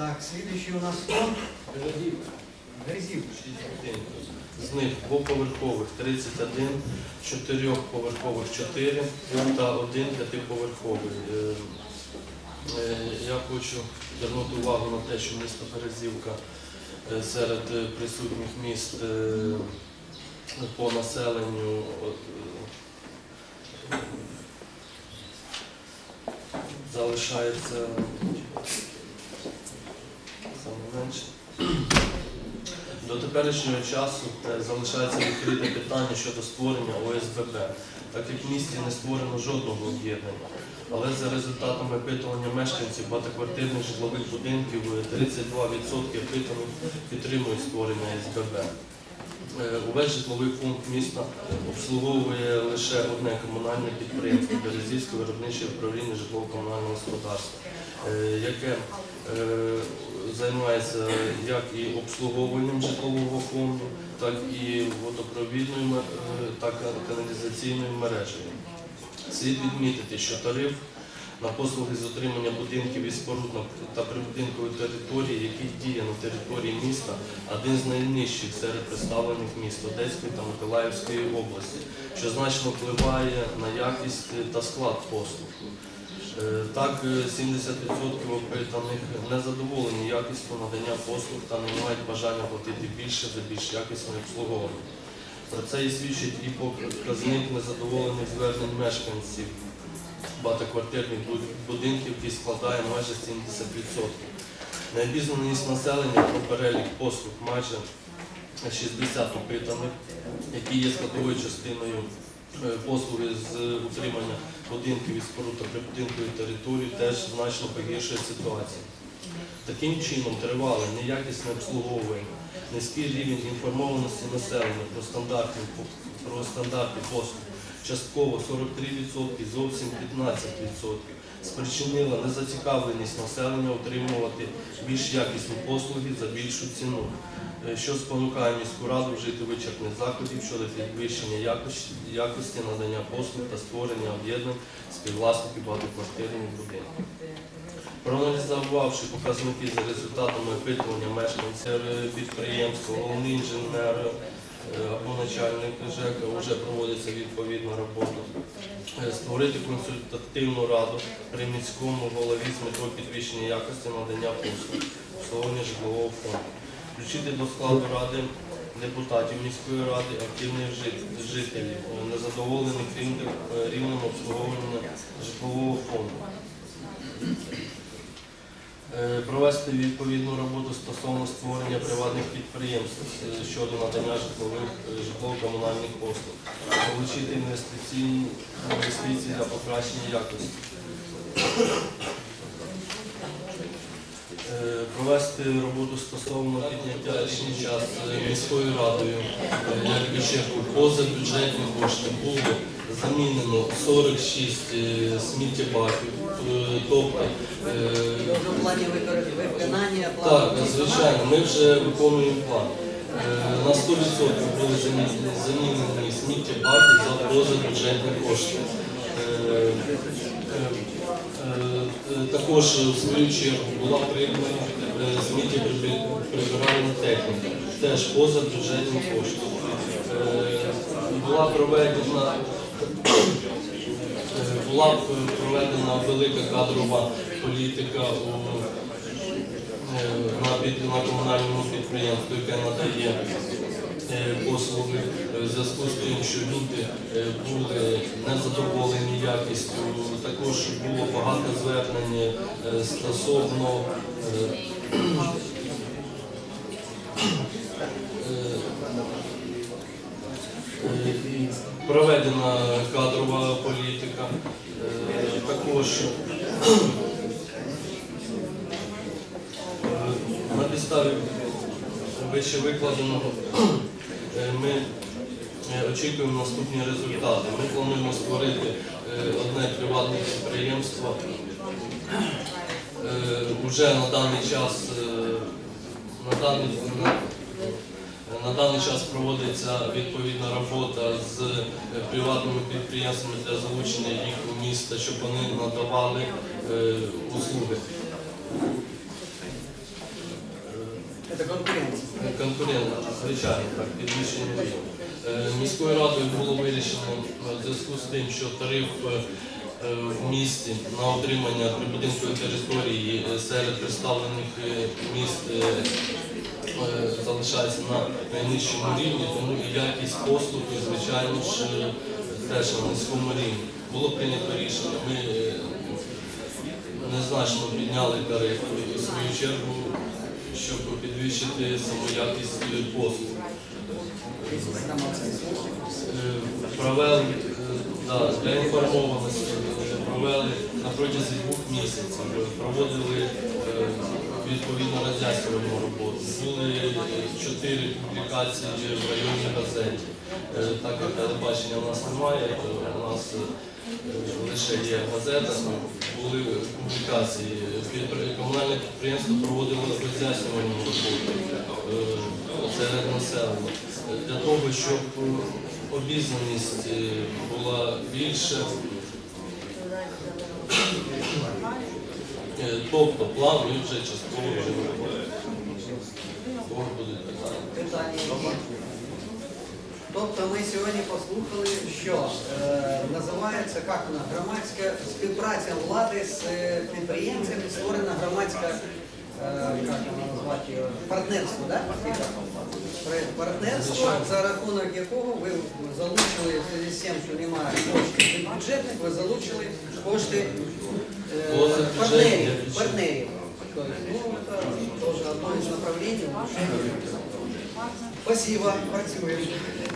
Так, слідуючий у нас фонд Гризів. З них двоповерхових 31, чотирьохповерхових 4 та один п'ятиповерховий. Е, е, Я хочу звернути увагу на те, що місто Березівка е, серед присутніх міст по населенню залишається До теперішнього часу е, залишається відкрите питання щодо створення ОСББ, так як в місті не створено жодного об'єднання. Але за результатами опитування мешканців багатоквартирних житлових будинків е, 32% опитаних підтримують створення СББ. Е, Увесь житловий фонд міста обслуговує лише одне комунальне підприємство Березівське виробниче управління житлово-комунального господарства, е, яке е, займається як і обслуговуванням житлового фонду, так і водопровідною е, та каналізаційною мережею. Слід відмітити, що тариф на послуги з отримання будинків і споруд та прибудинкової території, який діє на території міста, один з найнижчих серед представлених міст Одеської та Миколаївської області, що значно впливає на якість та склад послуг. Е, Так, е, 70% опитаних не задоволені якістю надання послуг та не мають бажання платити більше за більш якісне обслуговування. Про це і свідчить і показник незадоволених звернень мешканців багатоквартирних будинків, який складає майже 70%. Необізнаність населення про перелік послуг майже 60 опитаних, які є складовою частиною е, послуги з утримання будинків і споруд та прибудинкової території, теж значно погіршує ситуацію. Таким чином, тривале неякісне обслуговування, низький рівень інформованості населення про стандарти, про послуг, частково 43%, зовсім 15%, спричинила незацікавленість населення отримувати більш якісні послуги за більшу ціну, е, що спонукає міську раду вжити вичерпних заходів щодо підвищення якості, надання послуг та створення об'єднань співвласників багатоквартирних будинків. Проаналізувавши показники за результатами опитування мешканців е, підприємства, головний інженер е, або начальник ЖЕКа вже проводиться відповідна робота. Е, Створити консультативну раду при міському голові з метою підвищення якості надання послуг обслуговування житлового фонду. Включити до складу ради депутатів міської ради активних жителів, е, незадоволених рівнем, е, обслуговування житлового фонду. Е, Провести відповідну роботу стосовно створення приватних підприємств щодо надання житлових житлово-комунальних послуг, залучити інвестиції для покращення якості. Е, Провести роботу стосовно підняття річний час е, міською радою е, як бюджету поза бюджетні кошти було замінено 46 е, сміттєбаків, е, тобто е, в плані виконання так, звичайно, ми вже виконуємо план. Е, На 100% були замінені, сміттєбаки за позабюджетні кошти. Е, е, е, Також в свою чергу була придбана е, сміттєприбиральна техніка, теж позабюджетні кошти. Е, Була проведена е, була проведена велика кадрова політика е, на, на комунальному підприємстві, яке надає е, послуги е, в зв'язку з тим, що люди е, були незадоволені якістю. Також було багато звернень е, стосовно е, е, е, проведена кадрова політика. Е, Також На підставі вище викладеного е, ми очікуємо наступні результати. Ми плануємо створити е, одне приватне підприємство. Е, Уже на даний час е, на даний, на, на даний час проводиться відповідна робота з приватними підприємствами для залучення їх у місто, щоб вони надавали е, услуги. Конкурентно, звичайно, так, підвищення рівня. Е, Міською радою було вирішено е, в зв'язку з тим, що тариф е, в місті на отримання прибудинкової території серед представлених міст залишається на найнижчому рівні, тому і якість послуг, звичайно ж, теж на низькому рівні. Було прийнято рішення. Ми незначно підняли тариф і в свою чергу, щоб підвищити саму якість е, послуг. Е, Провели е, да, для інформованості, е, провели на протязі двох місяців, проводили відповідно роз'яснювальну роботу. Були чотири публікації в районній газеті. Так як телебачення у нас немає, у нас лише є газета, були публікації. Комунальне підприємство проводило роз'яснювальну роботу е, серед населення. Для того, щоб обізнаність е, була більше. Е, Тобто план ми вже частково вже виконуємо. Кого будуть питання? Питання які? Тобто ми сьогодні послухали, що е, називається як вона, громадська співпраця влади з е, підприємцями, створена громадська е, як вона назвати партнерство, да? Партнерство, за рахунок якого ви залучили в з тим, що немає коштів бюджетних, ви залучили кошти е, партнерів. партнерів. Тобто, ну, це теж одне з направлень. Спасибо, працюємо.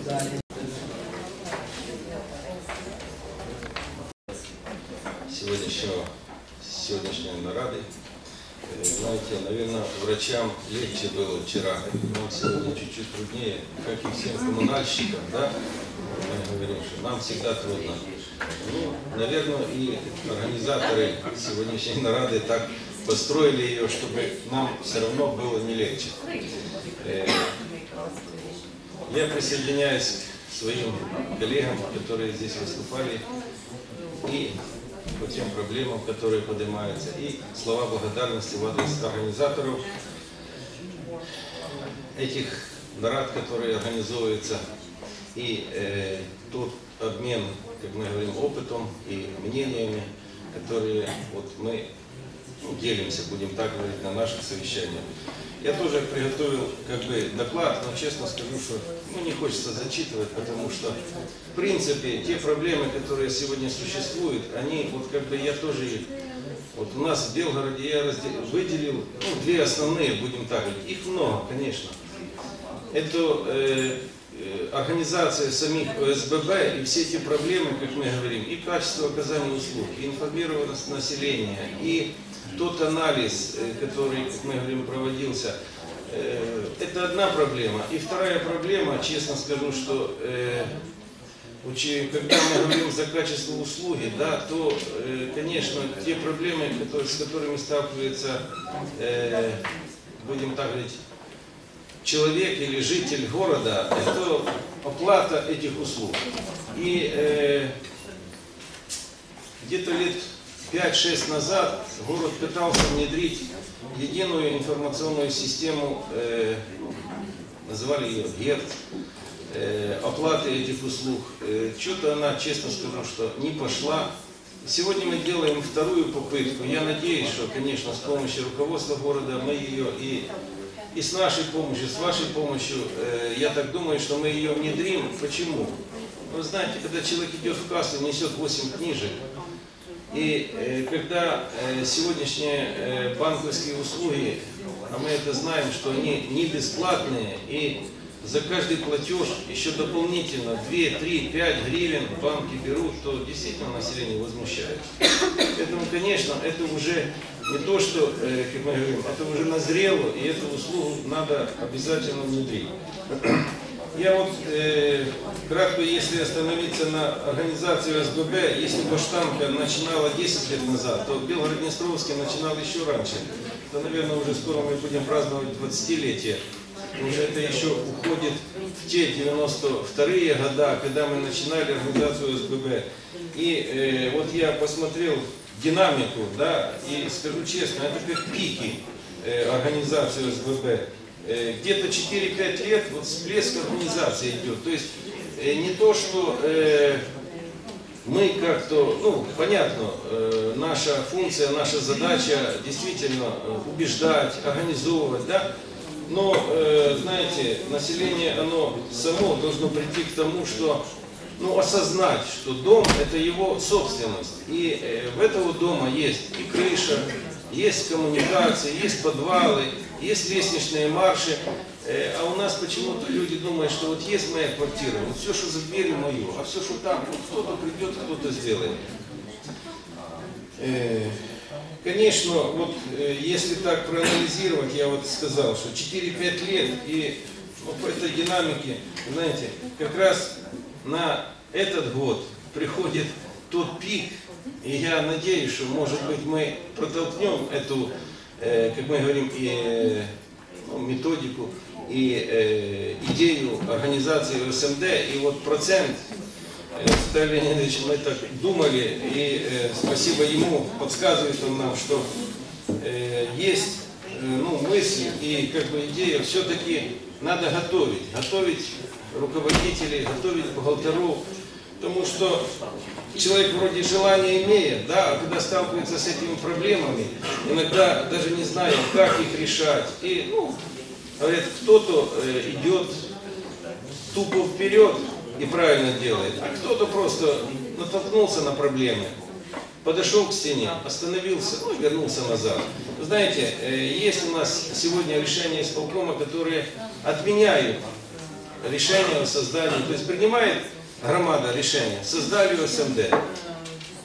Далі. сегодняшнего, сегодняшней нарады. Э, Знаете, наверное, врачам легче было вчера, нам сегодня чуть-чуть труднее, как и всем коммунальщикам, да? Мы говорим, что нам всегда трудно. Ну, наверное, и организаторы сегодняшней нарады так построили ее, чтобы нам все равно было не легче. Я присоединяюсь к своим коллегам, которые здесь выступали, и по тем проблемам, которые поднимаются, и слова благодарности в адрес организаторов этих нарад, которые организовываются, и э, тот обмен, как мы говорим, опытом и мнениями, которые вот мы делимся, будем так говорить, на наших совещаниях. Я тоже приготовил как бы доклад, но честно скажу, что ну, не хочется зачитывать, потому что в принципе те проблемы, которые сегодня существуют, они вот как бы я тоже вот у нас в Белгороде я разде- выделил ну, две основные, будем так говорить. Их много, конечно. Это э, э, организация самих ОСББ и все эти проблемы, как мы говорим, и качество оказания услуг, и информированность населения, и тот анализ, э, который, как мы говорим, проводился, э, это одна проблема. И вторая проблема, честно скажу, что э, когда мы говорим за качество услуги, да, то, э, конечно, те проблемы, которые- с которыми сталкивается, будем так говорить, человек или житель города, это оплата этих услуг. И э, где-то лет 5-6 назад город пытался внедрить единую информационную систему, э, называли ее ГЕРТ, э, оплаты этих услуг. Э, Что-то она, честно скажу, что не пошла. Сегодня мы делаем вторую попытку. Я надеюсь, что, конечно, с помощью руководства города мы ее и, и с нашей помощью, с вашей помощью, э, я так думаю, что мы ее внедрим. Почему? Вы знаете, когда человек идет в кассу, несет 8 книжек, и э, когда э, сегодняшние э, банковские услуги, а мы это знаем, что они не бесплатные, и за каждый платеж еще дополнительно 2, 3, 5 гривен банки берут, то действительно население возмущается. Поэтому, конечно, это уже не то, что, э, как мы говорим, это уже назрело, и эту услугу надо обязательно внедрить. Я вот э, кратко, если остановиться на организации СББ, если Баштанка начинала 10 лет назад, то Белгород-Днестровский начинал еще раньше. То, наверное, уже скоро мы будем праздновать 20-летие. Уже это еще уходит в те 92-е года, когда мы начинали организацию СББ. И э, вот я посмотрел динамику, да, и скажу честно, это как пики э, организации СББ. э, где-то 4-5 лет вот всплеск организации идет. То есть э, не то, что э, мы как-то, ну, понятно, э, наша функция, наша задача действительно э, убеждать, организовывать, да, но, э, знаете, население, оно само должно прийти к тому, что, ну, осознать, что дом – это его собственность. И э, в этого дома есть и крыша, есть коммуникации, есть подвалы, есть лестничные марши. Э, А у нас почему-то люди думают, что вот есть моя квартира, вот все, что за дверью мое, а все, что там, вот кто-то придет, кто-то сделает. Э, Конечно, вот если так проанализировать, я вот сказал, что 4-5 лет и ну, по этой динамике, знаете, как раз на этот год приходит тот пик, и я надеюсь, что, может быть, мы протолкнем эту, э, как мы говорим, э, ну, методику и э, идею организации ОСМД, и вот процент Э, Виталий Леонидович, мы так думали, и э, спасибо ему, подсказывает он нам, что э, есть э, ну, мысль и как бы идея, все-таки надо готовить, готовить руководителей, готовить бухгалтеров, потому что человек вроде желания имеет, да, а когда сталкивается с этими проблемами, иногда даже не знает, как их решать. И, ну, говорят, кто-то э, идет тупо вперед и правильно делает, а кто-то просто натолкнулся на проблемы, подошел к стене, остановился, ну и вернулся назад. Знаете, э, есть у нас сегодня решения исполкома, которые отменяют решение о создании, то есть принимает громада решение, создали ОСМД.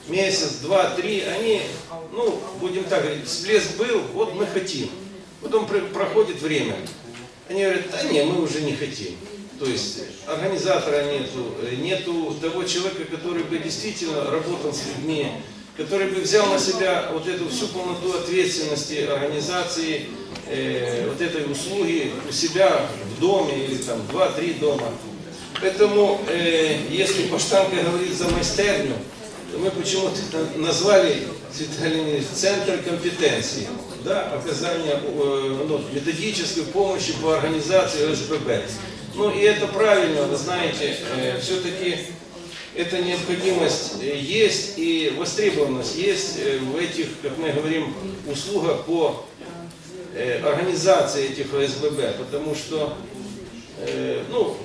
Месяц, два, три, они, ну, будем так говорить, всплеск был, вот мы хотим. Потом пр- проходит время. Они говорят, да не, мы уже не хотим. То есть организатора нету, э, нету того человека, который бы действительно работал с людьми, который бы взял на себя вот эту всю полноту ответственности организации э, вот этой услуги у себя в доме или там два-три дома. Поэтому, э, если Баштанка говорит за майстерню, то мы почему-то это назвали Виталий Леонидович, центр компетенции, да, оказания э, ну, методической помощи по организации ОСББ. Ну и это правильно, вы знаете, все-таки эта необходимость э, есть и востребованность есть э, в этих, как мы говорим, услугах по э, организации этих ОСББ, потому что, э, ну,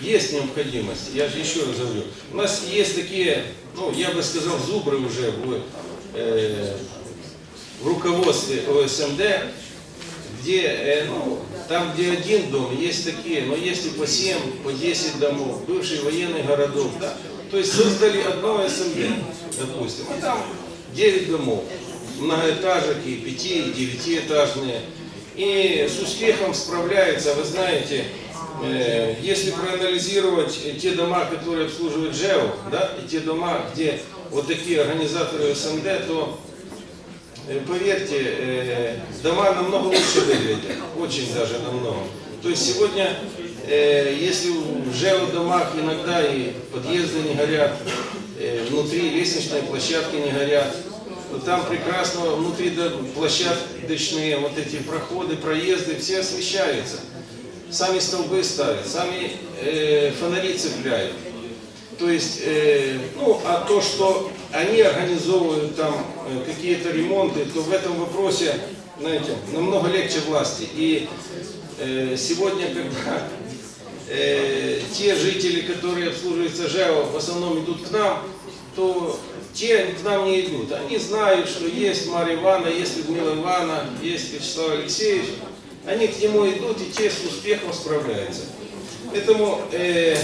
есть необходимость, я же еще раз говорю, у нас есть такие, ну, я бы сказал, зубры уже в, э, в руководстве ОСМД, где, э, ну, там, где один дом, есть такие, но есть и по 7, по 10 домов, бывший военный городок, да. То есть создали одно СМД, допустим, а там 9 домов, многоэтажек и 5, и 9-этажные. И с успехом справляются, вы знаете, э, если проанализировать те дома, которые обслуживают ЖЭО, да, и те дома, где вот такие организаторы СМД, то Э, Поверьте, э, дома намного лучше выглядят, очень даже намного. То есть сегодня, э, если в ЖЭО домах иногда и подъезды не горят, э, внутри лестничные площадки не горят, то там прекрасно внутри до- площадочные вот эти проходы, проезды, все освещаются. Сами столбы ставят, сами э, фонари цепляют. То есть, э, ну, а то, что они организовывают там э, какие-то ремонты, то в этом вопросе, знаете, намного легче власти. И э, сегодня, когда э, те жители, которые обслуживаются ЖЭО, в основном идут к нам, то те к нам не идут. Они знают, что есть Марья Ивановна, есть Людмила Ивановна, есть Вячеслав Алексеевич. Они к нему идут, и те с успехом справляются. Поэтому э,